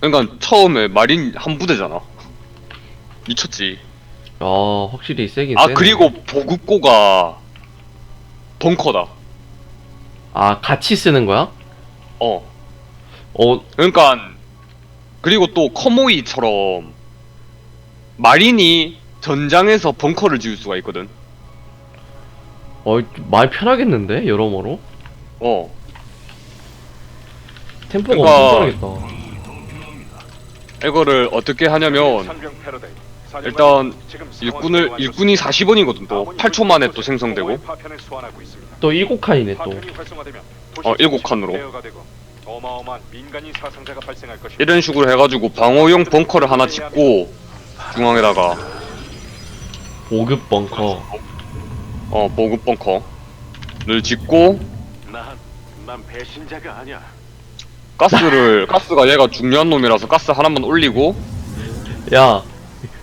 그러니까 처음에 마린 한 부대잖아. 미쳤지. 아 확실히 세긴 아 세네. 그리고 보급고가 벙커다. 아 같이 쓰는 거야? 어. 어 그러니까 그리고 또 커모이처럼 마린이 전장에서 벙커를 지을 수가 있거든. 어, 많이 편하겠는데 여러모로 어. 템포가 그러니까- 엄청 빠르겠다. 이거를 어떻게 하냐면 일단 일꾼을 일꾼이 40원이거든 또 8초 만에 또 생성되고 또 일곱 칸이네 또. 어, 일곱 칸으로. 이런 식으로 해가지고 방어용 벙커를 하나 짓고 중앙에다가 보급 벙커. 어 보급 벙커를 짓고 난, 난 배신자가 아니야. 가스를 가스가 얘가 중요한 놈이라서 가스 하나만 올리고 야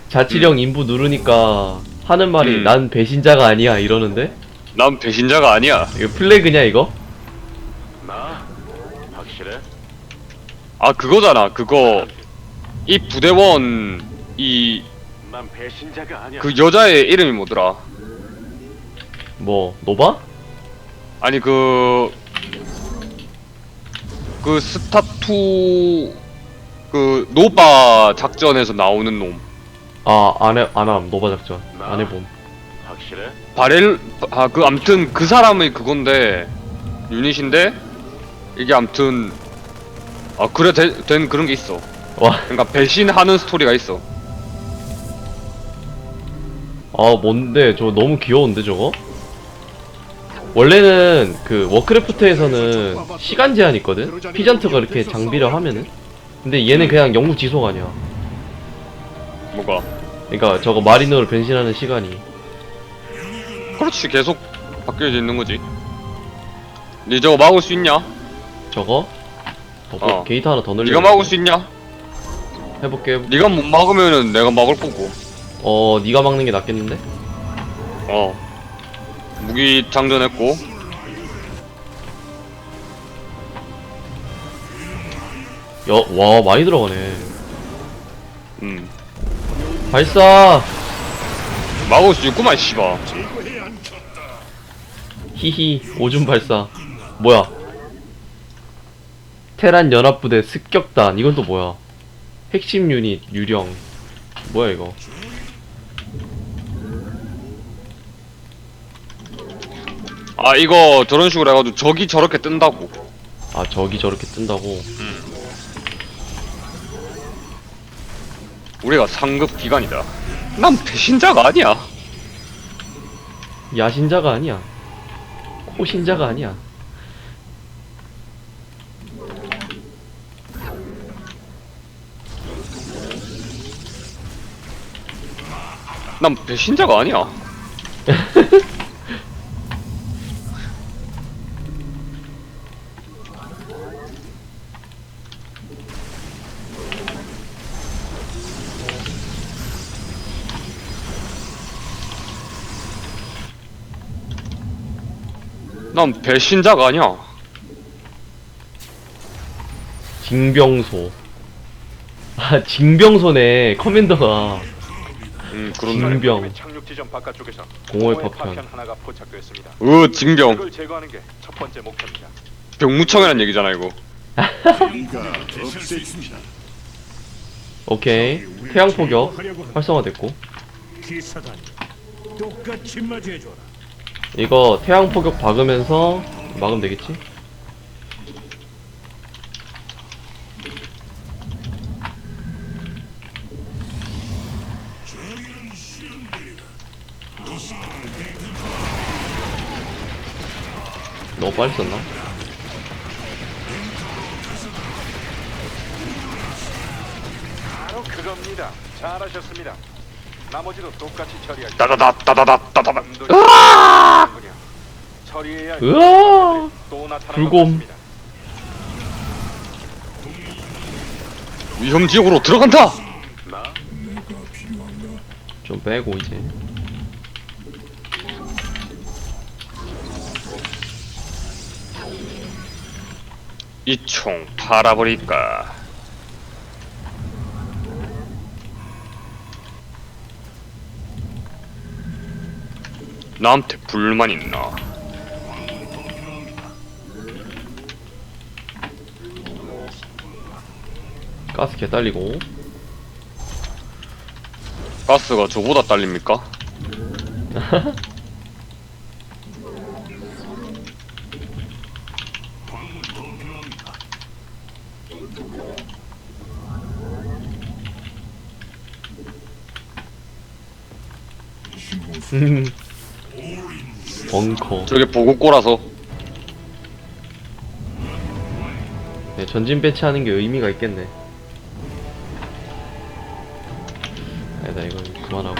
자치령 인부 누르니까 하는 말이 음. 난 배신자가 아니야 이러는데 난 배신자가 아니야. 이거 플래그냐 이거? 나 확실해? 아 그거잖아 그거 이 부대원 이 그 난 배신자가 아니야. 여자의 이름이 뭐더라? 뭐 노바? 아니 그. 그 스타투 그 노바 작전에서 나오는 놈 아 안 해 안 함 노바 작전 나. 안 해봄. 확실해? 바렐 아 그 암튼 그 사람의 그건데 유닛인데 이게 암튼 아 그래 되- 된 그런 게 있어 와, 그러니까 배신하는 스토리가 있어 아 뭔데 저거 너무 귀여운데 저거? 원래는 그 워크래프트에서는 시간 제한 있거든. 피전트가 이렇게 장비를 하면은. 근데 얘는 그냥 영구 지속 아니야. 뭐가 그러니까 저거 마리노를 변신하는 시간이. 그렇지 계속 바뀌어져 있는 거지 니 저거 막을 수 있냐? 저거? 더, 어. 게이트 하나 더 늘려. 네가 막을 수 있냐? 해볼게. 해볼게. 네가 못 막으면은 내가 막을 거고 어, 네가 막는 게 낫겠는데? 어 무기 장전했고 야, 와 많이 들어가네. 음 발사. 막을 수 있구만 씨발 히히 오줌 발사. 뭐야? 테란 연합부대 습격단. 이건 또 뭐야? 핵심 유닛 유령. 뭐야 이거? 아 이거 저런 식으로 해가지고 적이 저렇게 뜬다고 아 저기 저렇게 뜬다고. 우리가 상급 기관이다 난 배신자가 아니야 야신자가 아니야. 코신자가 아니야. 난 배신자가 아니야 난 배신자가 아니야 징병소. 아 징병소네 커맨더가. 음 그런 징- 날 징병. 착륙 지점 바깥쪽에서 공허의 공허의 파편. 하나가 포착되었습니다. 으 징병 이걸 제거하는 게 첫 번째 목표입니다. 병무청이란 얘기잖아 이거 오케이. 태양 포격 활성화됐고. 기사단이 똑같이 맞이해줘라. 이거 태양 포격 박으면서 막으면 되겠지? 너무 빨리 썼나? 바로 그겁니다. 잘하셨습니다. 나머지도 똑같이 처리하시죠. 따다다다다다다다 음도 하는군요. 처리해야 할 으아! 또 나타난 불곰. 같습니다. 위험 지역으로 들어간다 나 좀 빼고 이제. 이 총 팔아버릴까 나한테 불만 있나? 가스 개 딸리고 가스가 저보다 딸립니까? 음. 벙커 저게 보급고라서. 네, 전진 배치하는 게 의미가 있겠네. 아니다 이건 그만하고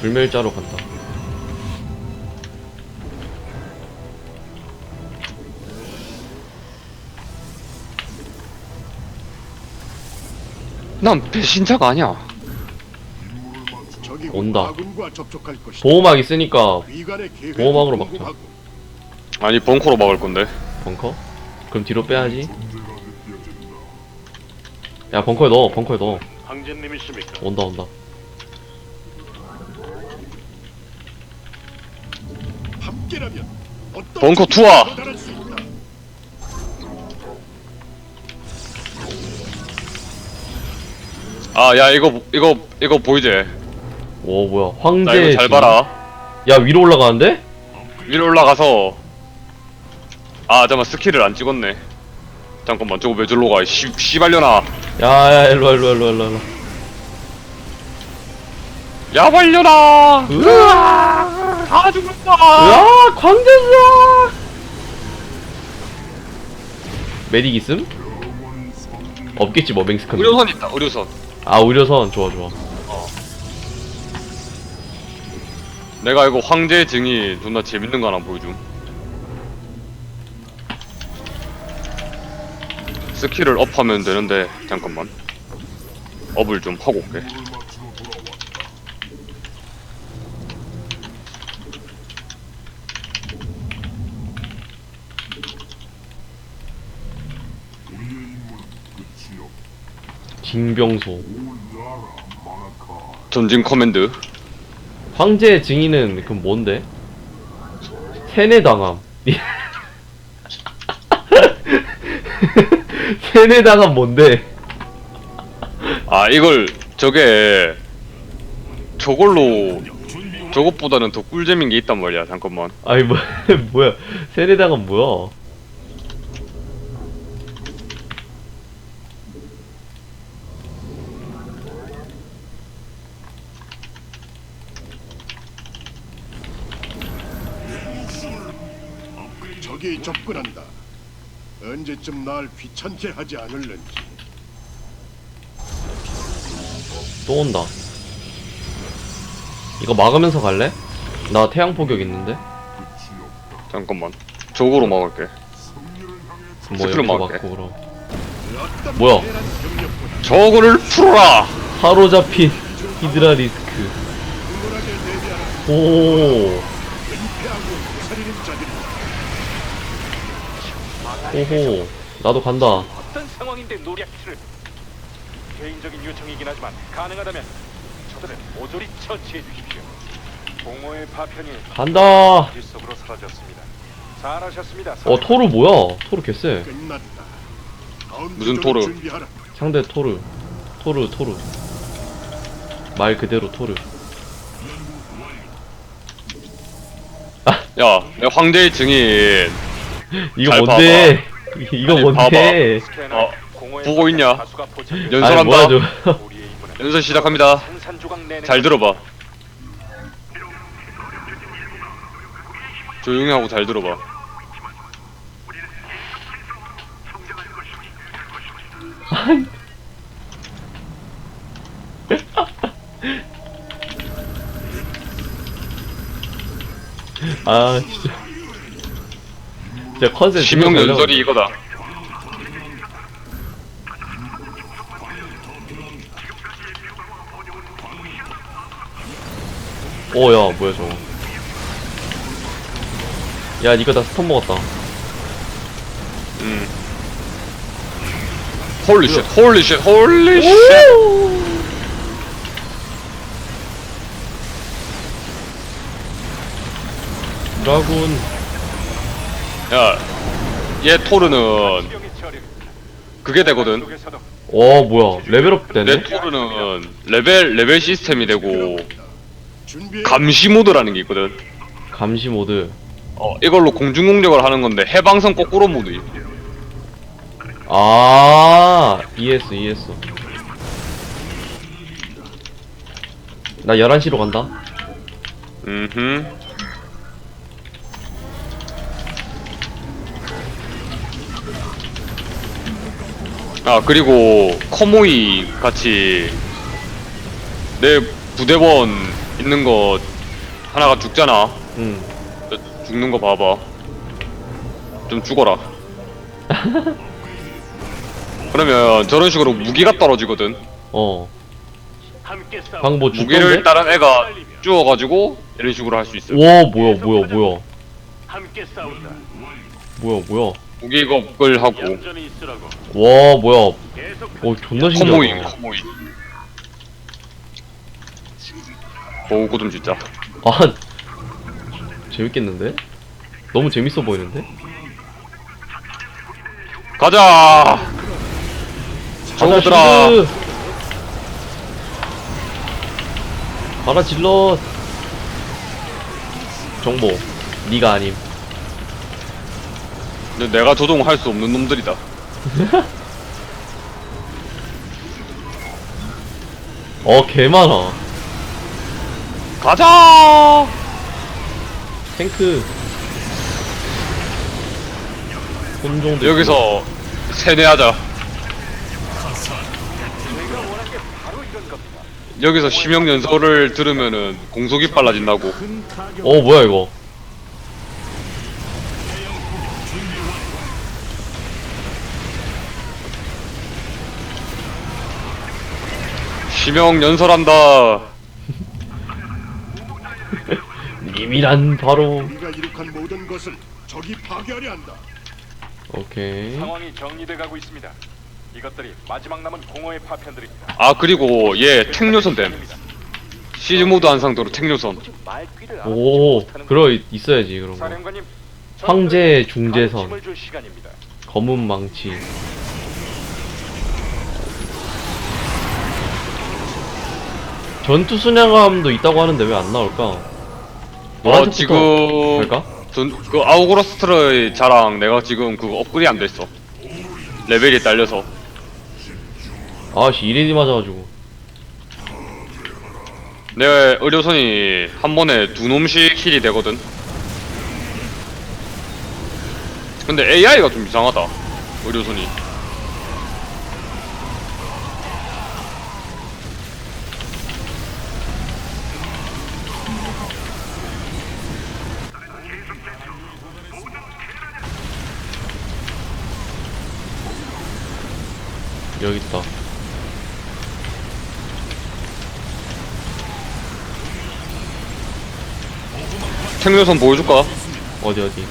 불멸자로 간다. 난 배신자가 아니야. 온다. 보호막 있으니까 보호막으로 막자. 아니 벙커로 막을 건데. 벙커? 그럼 뒤로 빼야지 야 벙커에 넣어 벙커에 넣어? 온다 온다 벙커 투하! 아 야 이거 이거 이거 보이지? 오 뭐야 나 황제 이거 잘 진- 봐라. 야 위로 올라가는데? 위로 올라가서 아 잠깐 스킬을 안 찍었네. 잠깐만 저거 왜 절로 가? 씨 씨발려나. 야야 일로와 일로와 일로와 일로와 야 발려나. 으아 다 죽었다. 으아 광대사 메딕 있음? 없겠지 뭐 맹스컨 의료선 있다. 의료선. 아 의료선 좋아 좋아 내가 이거 황제의 증이 존나 재밌는 거 하나 보여줌. 스킬을 업하면 되는데 잠깐만. 업을 좀 하고 올게. 징병소 전진 커맨드. 황제의 증인은 그럼 뭔데? 세뇌당함 세뇌당함 뭔데? 아 이걸 저게 저걸로 저것보다는 더 꿀잼인 게 있단 말이야. 잠깐만. 아니 뭐 뭐야 세뇌당함 뭐야? 적이 접근한다. 언제쯤 날 귀찮게 하지 않을는지. 또 온다 이거 막으면서 갈래? 나 태양 포격 있는데? 잠깐만. 저거로 막을게. 뭐 이렇게 막을게. 맞고 그럼 뭐야? 저거를 풀어라. 사로잡힌 히드라 리스크. 오 오호 나도 간다 어떤 상황인데 노략질을 개인적인 요청이긴 하지만 가능하다면 저들을 모조리 처치해 주십시오. 공허의 파편이 간다 뒷속으로 사라졌습니다. 잘하셨습니다. 어 토르 뭐야 토르 개쎄 끝났다. 다음 무슨 토르? 준비하라. 상대 토르 토르 토르 말 그대로 토르 야, 야 황제의 증인. 이거 잘 뭔데 이거 아니, 뭔데 어, 보고 있냐? 연설한다. 임무는 연설 시작합니다. 잘 들어봐. 조용히 하고 잘 들어봐. 아 진짜 진짜 컨셉 심형 연설이 이거다. 오야 뭐야 저거 야 니가 다 스톤 먹었다 음. 홀리 쉣, 홀리 쉣, 홀리 쉣. 드라군 야 얘 토르는 수령의 저력입니다. 그게 되거든. 와 뭐야. 레벨업 내 되네? 토르는 레벨 레벨 시스템이 되고. 감시 모드라는 게 있거든. 감시 모드. 어 이걸로 공중 공격을 하는 건데 해방선 거꾸로 모드. 아 이해했어 이해했어. 나 11시로 간다. 음 아 그리고 커모이 같이 내 부대원 있는 거 하나가 죽잖아. 응 죽는 거 봐봐. 좀 죽어라. 그러면 저런 식으로 무기가 떨어지거든. 어. 함께 싸우. 방금 뭐 무기를 죽던데? 다른 애가 주워가지고 이런 식으로 할 수 있어 와 뭐야 뭐야 뭐야. 함께 싸운다. 뭐야 뭐야 무기 겁을 하고. 얌전히 있으라고. 와 뭐야. 계속 어 존나 커모이 신기하다. 커모이 어우 고좀 진짜. 아 재밌겠는데? 너무 재밌어 보이는데? 가자! 저거들아. 가자, 쉴드! 가라 질럿. 정보. 니가 아님 근데 내가 조종할 수 없는 놈들이다. 어 개 많아. 가자! 탱크. 혼종도 여기서 세뇌하자. 여기서 심형 연설을 들으면은 공속이 빨라진다고. 있고. 어 뭐야 이거 심형 연설한다 님이란 바로 우리가 이룩한 모든 것을 적이 파괴하려 한다. 오케이 상황이 정리돼 가고 있습니다. 이것들이 마지막 남은 공허의 파편들입니다. 아 그리고 얘 택요선 됨 시즈 모드 한 상태로 택요선 말귀를 오 그러 있- 있어야지 그런 거 사령관님. 황제 중재선 힘을 줄 시간입니다. 검은 망치 전투 순양함도 있다고 하는데 왜 안 나올까? 어 지금 될까? 전, 그 아우그로스트의 자랑 내가 지금 그거 업글이 안 됐어. 레벨이 딸려서. 아씨 이레디 맞아가지고. 내 의료선이 한 번에 두 놈씩 힐이 되거든. 근데 AI가 좀 이상하다 의료선이 여기 있다. 택요선 보여줄까? 어디 어디?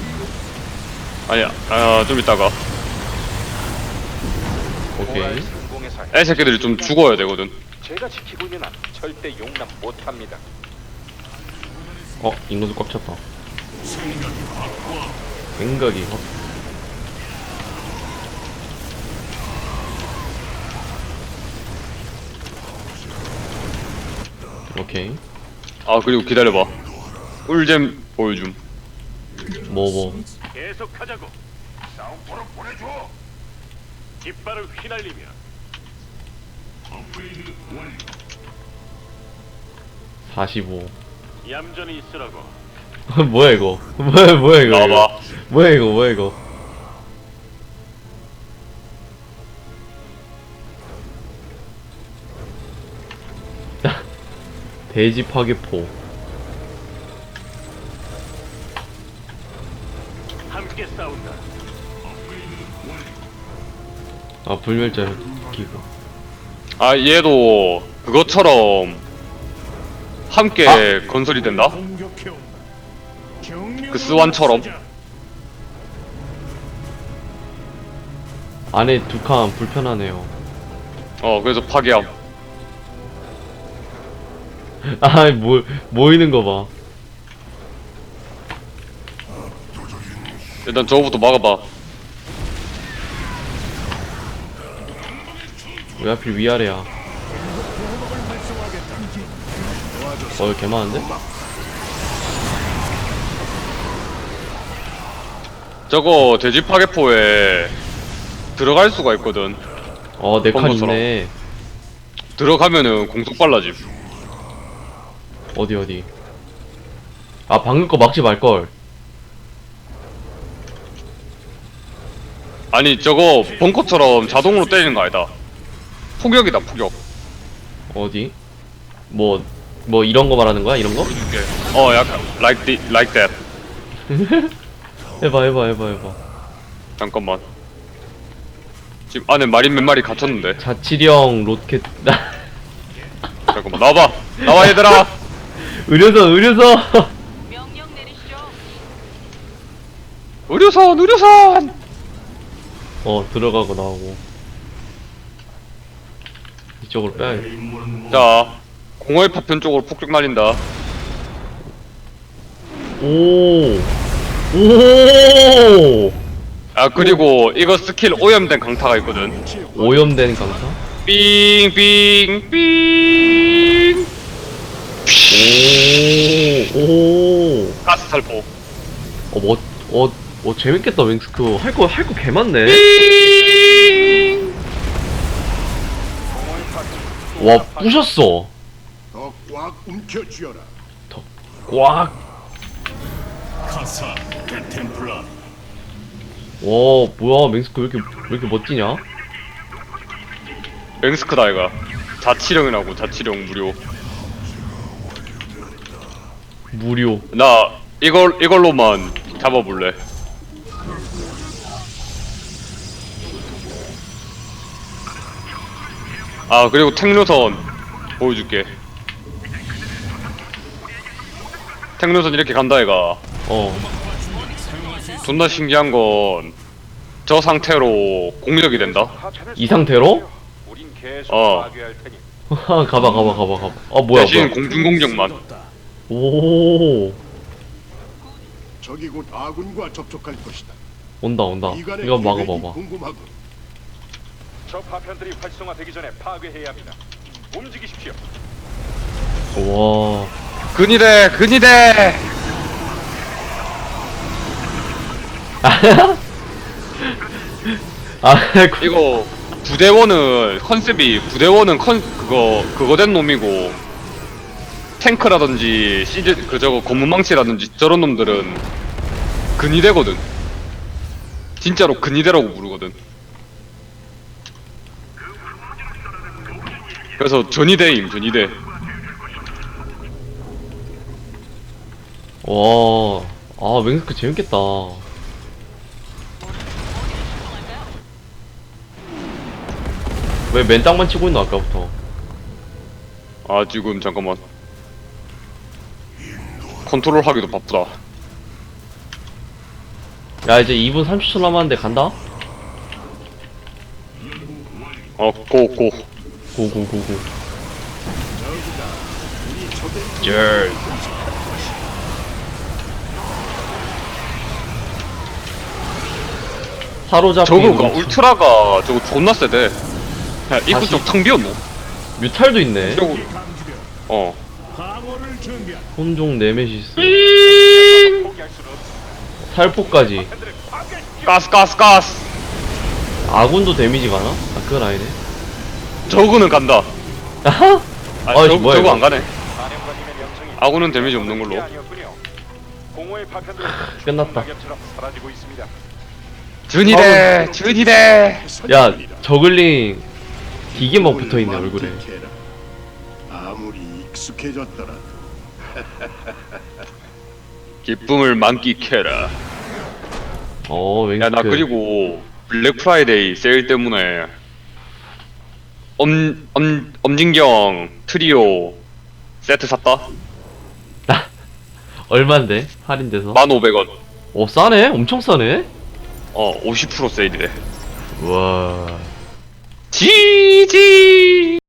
아니야. 아, 좀 이따가. 오케이. 애 새끼들이 좀 죽어야 되거든. 제가 지키고 있는 한 절대 용납 못합니다. 어 인구수 꽉 찼다. 생각이 확 오케이 아 그리고 기다려봐 꿀잼 보여줌 뭐 뭐. 계속하자고. 싸움포로 보내줘. 깃발을 휘날리며 45 얌전히 있으라고. 뭐야 이거 뭐야 뭐야 이거 나와봐 이거. 뭐야 이거 뭐야 이거 돼지 파괴포 함께 싸운다. 아 불멸자 기고 아 얘도 그것처럼 함께 아. 건설이 된다? 그 스완처럼? 안에 두 칸 불편하네요 어 그래서 파괴함 아 뭐, 모이는 거 봐. 일단 저거부터 막아봐. 왜 하필 위아래야? 어 개 많은데? 저거 돼지 파괴포에 들어갈 수가 있거든. 어 네칸 펑거처럼. 있네. 들어가면은 공속 빨라짐 어디 어디? 아 방금 거 막지 말걸. 아니 저거 벙커처럼 자동으로 때리는 거 아니다. 폭격이다 폭격. 어디? 뭐, 뭐 이런 거 말하는 거야? 이런 거? 어 약간 like, the, like that. 해봐 해봐 해봐 해봐. 잠깐만. 지금 안에 마린 몇 마리 갇혔는데. 자치령 로켓. 잠깐만 나와봐. 나와 얘들아 의료선 의료선 명령 내리시죠. 의료선 의료선 어 들어가고 나오고 이쪽으로 빼야 자 공허의 파편 쪽으로 폭격 날린다 오! 오! 아 그리고 이거 스킬 오염된 강타가 있거든 오염된 강타? 삥삥삥 오! 오! 가스 살포 어, 뭐, 어, 어, 재밌겠다, 맹스. 그거, 할 거, 할 거 개 많네. 삥 와, 부셨어. 더 꽉 움켜쥐어라. 꽉. 카사 템플라 와, 뭐야, 맹스크 왜 이렇게, 왜 이렇게 멋지냐? 맹스크다 이가 자치령이라고 자치령 무료 무료. 나 이걸 이걸로만 잡아볼래 아 그리고 탱류선 보여줄게 탱류선 이렇게 간다 이가 어. 존나 신기한 건 저 상태로 공격이 된다 이 상태로? 어. 가봐, 가봐, 가봐, 가봐. 아, 뭐야, 대신 뭐야. 공중 공격만 오. 적이 곧 아군과 접촉할 것이다. 온다, 온다. 이간의 이거 계획이 막아봐봐. 궁금하고 저 파편들이 활성화되기 전에 파괴해야 합니다. 움직이십시오. 와. 근이대 근이대 아, 그- 이거 부대원은 컨셉이 부대원은 컨 그거 그거 된 놈이고 탱크라든지 시즈 그 저거 고문망치라든지 저런 놈들은 근위대거든. 진짜로 근위대라고 부르거든. 그래서 전위대임 전위대. 와. 아, 맹스크 재밌겠다. 왜 맨땅만 치고 있나, 아까부터? 아 지금 잠깐만. 컨트롤 하기도 바쁘다. 야, 이제 2분 30초 남았는데 간다? 어 고 고. 고고고고. 젤. 사로잡기. 저거가 우리 울트라가 저거 존나 세대. 야, 입구 다시- 쪽텅 비었노. 뮤탈도 있네. 저거 어. 혼종 네메시스. 살포까지. 가스 가스 가스. 아군도 데미지 가나? 아, 그건 아니네. 저거는 간다. 아하? 아, 어이, 저, 뭐야, 저거 이거. 안 가네. 아군은 데미지 없는 걸로. 끝났다. 준이대, 준이대. 야, 저글링 기계막 붙어있네, 얼굴에. 아무리 익숙해졌더라도 기쁨을 만끽해라. 어, 맹스크. 야, 나 그리고 블랙 프라이데이 세일 때문에 엄, 엄, 엄진경 트리오 세트 샀다. 얼만데? 할인돼서? 1,500원. 어, 싸네? 엄청 싸네? 어, 50% 세일이래. 와.